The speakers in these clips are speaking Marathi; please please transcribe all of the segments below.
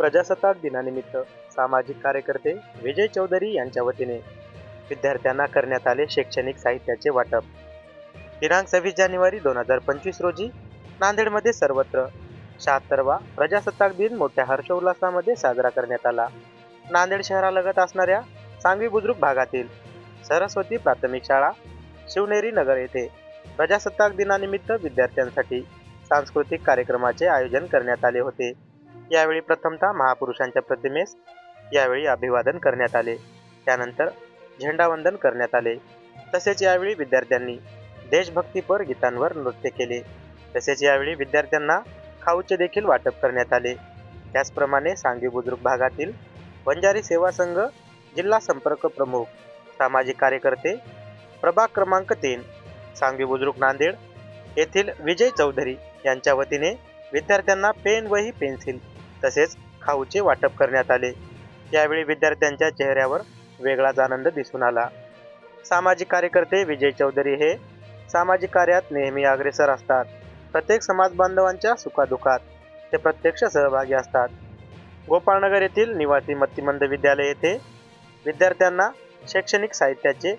प्रजासत्ताक दिनानिमित्त सामाजिक कार्यकर्ते विजय चौधरी यांच्या वतीने विद्यार्थ्यांना करण्यात आले शैक्षणिक साहित्याचे वाटप. दिनांक सव्वीस जानेवारी दोन हजार पंचवीस रोजी नांदेडमध्ये सर्वत्र शहात्तरवा प्रजासत्ताक दिन मोठ्या हर्षोल्लासामध्ये साजरा करण्यात आला. नांदेड शहरालगत असणाऱ्या सांगवी बुद्रुक भागातील सरस्वती प्राथमिक शाळा शिवनेरी नगर येथे प्रजासत्ताक दिनानिमित्त विद्यार्थ्यांसाठी सांस्कृतिक कार्यक्रमाचे आयोजन करण्यात आले होते. यावेळी प्रथमतः महापुरुषांच्या प्रतिमेस यावेळी अभिवादन करण्यात आले. त्यानंतर झेंडावंदन करण्यात आले. तसेच यावेळी विद्यार्थ्यांनी देशभक्तीपर गीतांवर नृत्य केले. तसेच यावेळी विद्यार्थ्यांना खाऊचे देखील वाटप करण्यात आले. त्याचप्रमाणे सांगवी बुद्रुक भागातील बंजारी सेवा संघ जिल्हा संपर्क प्रमुख सामाजिक कार्यकर्ते प्रभाग क्रमांक तीन सांगवी बुद्रुक नांदेड येथील विजय चौधरी यांच्या वतीने विद्यार्थ्यांना पेन वही पेन्सिल तसेच खाऊचे वाटप करण्यात आले. यावेळी विद्यार्थ्यांच्या चेहऱ्यावर वेगळाच आनंद दिसून आला. सामाजिक कार्यकर्ते विजय चौधरी हे सामाजिक कार्यात नेहमी अग्रेसर असतात. प्रत्येक समाज बांधवांच्या सुखादुखात ते प्रत्यक्ष सहभागी असतात. गोपाळनगर येथील निवासी मत्तिमंद विद्यालय येथे विद्यार्थ्यांना शैक्षणिक साहित्याचे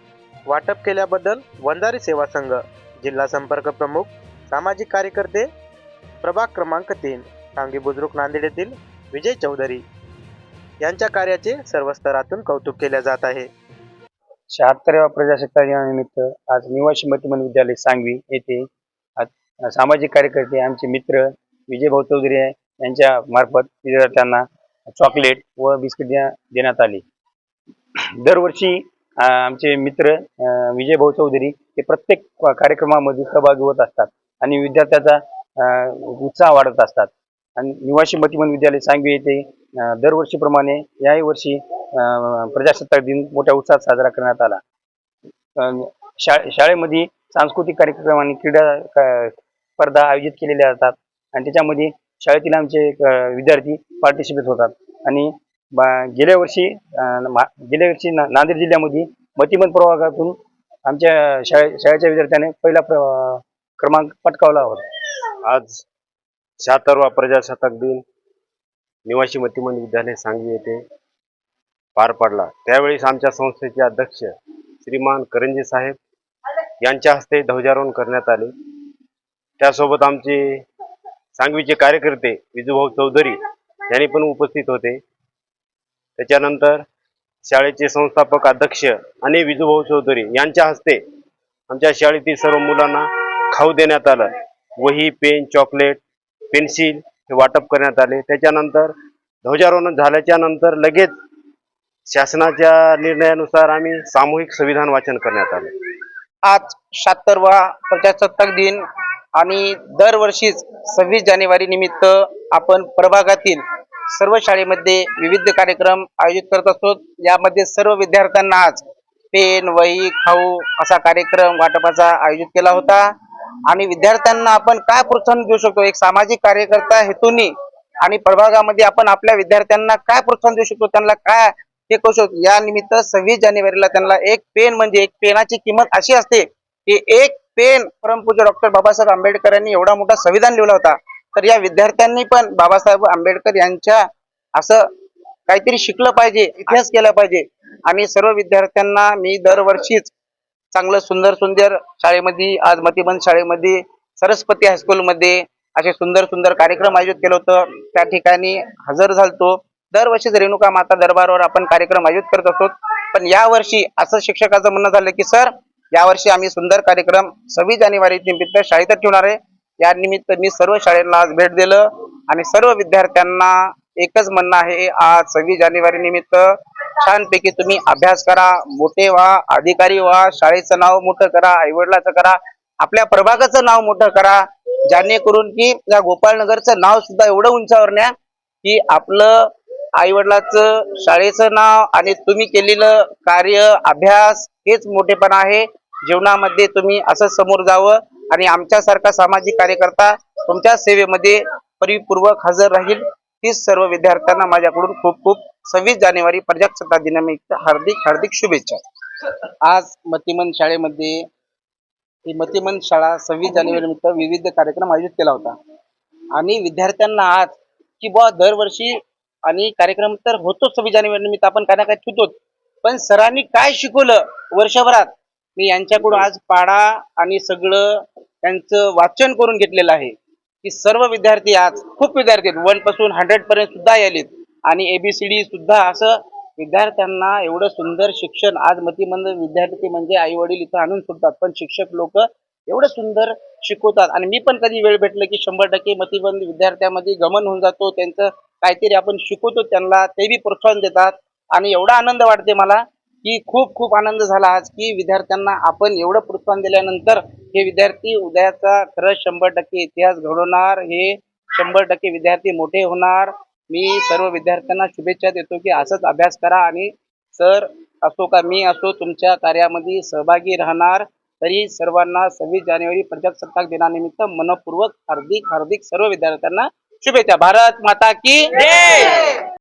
वाटप केल्याबद्दल वंजारी सेवा संघ जिल्हा संपर्क प्रमुख सामाजिक कार्यकर्ते प्रभाग क्रमांक तीन. सांगी बुद्रुक नांदेड येथील विजय चौधरी यांच्या कार्याचे सर्व स्तरातून कौतुक केले जात आहे. शहात्तराव्या प्रजासत्ताक दिनानिमित्त आज निवासी मतिमन विद्यालय सांगवी येथे सामाजिक कार्यकर्ते आमचे मित्र विजय भाऊ चौधरी यांच्या मार्फत विद्यार्थ्यांना चॉकलेट व बिस्किट देण्यात आले. दरवर्षी आमचे मित्र विजय भाऊ चौधरी हे प्रत्येक कार्यक्रमामध्ये सहभागी होत असतात आणि विद्यार्थ्याचा उत्साह वाढत असतात. आणि निवासी मतिमन विद्यालय सांगवी येथे दरवर्षीप्रमाणे याही वर्षी प्रजासत्ताक दिन मोठ्या उत्साहात साजरा करण्यात आला. शा शाळेमध्ये सांस्कृतिक कार्यक्रम आणि क्रीडा स्पर्धा आयोजित केलेल्या जातात आणि त्याच्यामध्ये शाळेतील आमचे विद्यार्थी पार्टिसिपेट होतात. आणि गेल्या वर्षी गेल्या वर्षी नांदेड जिल्ह्यामध्ये मतिमन प्रभागातून आमच्या शाळे शाळेच्या विद्यार्थ्याने पहिला प्र- क्रमांक पटकावला होता. आज शहात्तरवा प्रजासत्ताक दिन निवासी मतिमंद विद्यालय सांगली येथे पार पडला. त्यावेळेस आमच्या संस्थेचे अध्यक्ष श्रीमान करंजी साहेब यांच्या हस्ते ध्वजारोहण करण्यात आले. त्यासोबत आमचे सांगवीचे कार्यकर्ते विजूभाऊ चौधरी यांनी पण उपस्थित होते. त्याच्यानंतर शाळेचे संस्थापक अध्यक्ष आणि विजूभाऊ चौधरी यांच्या हस्ते आमच्या शाळेतील सर्व मुलांना खाऊ देण्यात आलं. वही पेन चॉकलेट पेन्सिल हे वाटप करण्यात आले. त्याच्यानंतर ध्वजारोहण झाल्याच्यानंतर लगेच शासनाच्या निर्णयानुसार आम्ही सामूहिक संविधान वाचन करण्यात आले. आज शहात्तरवा प्रजासत्ताक दिन आणि दरवर्षीच सव्वीस जानेवारी निमित्त आपण प्रभागातील सर्व शाळेमध्ये विविध कार्यक्रम आयोजित करत असतो. यामध्ये सर्व विद्यार्थ्यांना आज पेन वही खाऊ असा कार्यक्रम वाटपाचा आयोजित केला होता. आणि विद्यार्थ्यांना आपण काय प्रोत्साहन देऊ शकतो? एक सामाजिक कार्यकर्ता हेतूनी आणि प्रभागामध्ये आपण आपल्या विद्यार्थ्यांना काय प्रोत्साहन देऊ शकतो? त्यांना काय हे करू शकतो? या निमित्त सव्वीस जानेवारीला त्यांना एक पेन म्हणजे एक पेनाची किंमत अशी असते की एक पेन परमपूज्य डॉक्टर बाबासाहेब आंबेडकर यांनी एवढा मोठा संविधान लिहिला होता. तर या विद्यार्थ्यांनी पण बाबासाहेब आंबेडकर यांच्या असं काहीतरी शिकलं पाहिजे इतिहास केला पाहिजे. आणि सर्व विद्यार्थ्यांना मी दरवर्षीच चांगलं सुंदर सुंदर शाळेमध्ये आज मतिबंद शाळेमध्ये सरस्वती हायस्कूलमध्ये असे सुंदर सुंदर कार्यक्रम आयोजित केलं होतं. त्या ठिकाणी हजर झालतो. दरवर्षीच रेणुका माता दरबारवर आपण कार्यक्रम आयोजित करत असतो. पण यावर्षी असं शिक्षकाचं म्हणणं झालं की सर यावर्षी आम्ही सुंदर कार्यक्रम सव्वीस जानेवारी निमित्त शाळेतच ठेवणार आहे. या निमित्त मी सर्व शाळेला आज भेट दिलं आणि सर्व विद्यार्थ्यांना एकच म्हणणं आहे आज सव्वीस जानेवारी निमित्त छानपैकी तुम्ही अभ्यास करा मोठे व्हा अधिकारी व्हा शाळेचं नाव मोठं करा आईवडिलाचं करा आपल्या प्रभागाचं नाव मोठं करा जेणेकरून की या गोपाळनगरचं नाव सुद्धा एवढं उंचावर न्या की आपलं आईवडिलाचं शाळेचं नाव आणि तुम्ही केलेलं कार्य अभ्यास हेच मोठेपणा आहे. जीवनामध्ये तुम्ही असं समोर जावं आणि आमच्यासारखा सामाजिक कार्यकर्ता तुमच्या सेवेमध्ये परिपूर्वक हजर राहील. तीच सर्व विद्यार्थ्यांना माझ्याकडून खूप खूप सव्वीस जानेवारी प्रजासत्ताक दिनानिमित्त हार्दिक हार्दिक शुभेच्छा. आज मतिमन शाळेमध्ये ही मतिमन शाळा सव्वीस जानेवारी निमित्त विविध कार्यक्रम आयोजित केला होता. आणि विद्यार्थ्यांना आज की बुवा दरवर्षी आणि कार्यक्रम तर होतोच सव्वीस जानेवारी निमित्त आपण काय ना काय ठेवतोच पण सरांनी काय शिकवलं वर्षभरात? मी यांच्याकडून आज पाडा आणि सगळं त्यांचं वाचन करून घेतलेलं आहे. की सर्व विद्यार्थी आज खूप विद्यार्थी आहेत. वनपासून हंड्रेड पर्यंत सुद्धा आलेत आणि एबीसीडी सुद्धा असं विद्यार्थ्यांना एवढं सुंदर शिक्षण आज मतिमंद विद्यार्थी म्हणजे आई वडील इथं आणून सोडतात. पण शिक्षक लोक एवढं सुंदर शिकवतात. आणि मी पण कधी वेळ भेटलं की शंभर टक्के मतिबंद विद्यार्थ्यामध्ये गमन होऊन जातो. त्यांचं काहीतरी आपण शिकवतो त्यांना ते बी प्रोत्साहन देतात. आणि एवढा आनंद वाटते मला की खूप खूप आनंद झाला आज की विद्यार्थ्यांना आपण एवढं प्रोत्साहन दिल्यानंतर हे विद्यार्थी उद्याचा खरंच शंभर टक्के इतिहास घडवणार. हे शंभर टक्के विद्यार्थी मोठे होणार. मी सर्व विद्यार्थ्यांना शुभेच्छा देतो की असंच अभ्यास करा आणि सर असो का मी असो तुमच्या कार्यामध्ये सहभागी राहणार. तरी सर्वांना सव्वीस जानेवारी प्रजासत्ताक दिनानिमित्त मनपूर्वक हार्दिक हार्दिक सर्व विद्यार्थ्यांना शुभेच्छा. भारत माता की जय!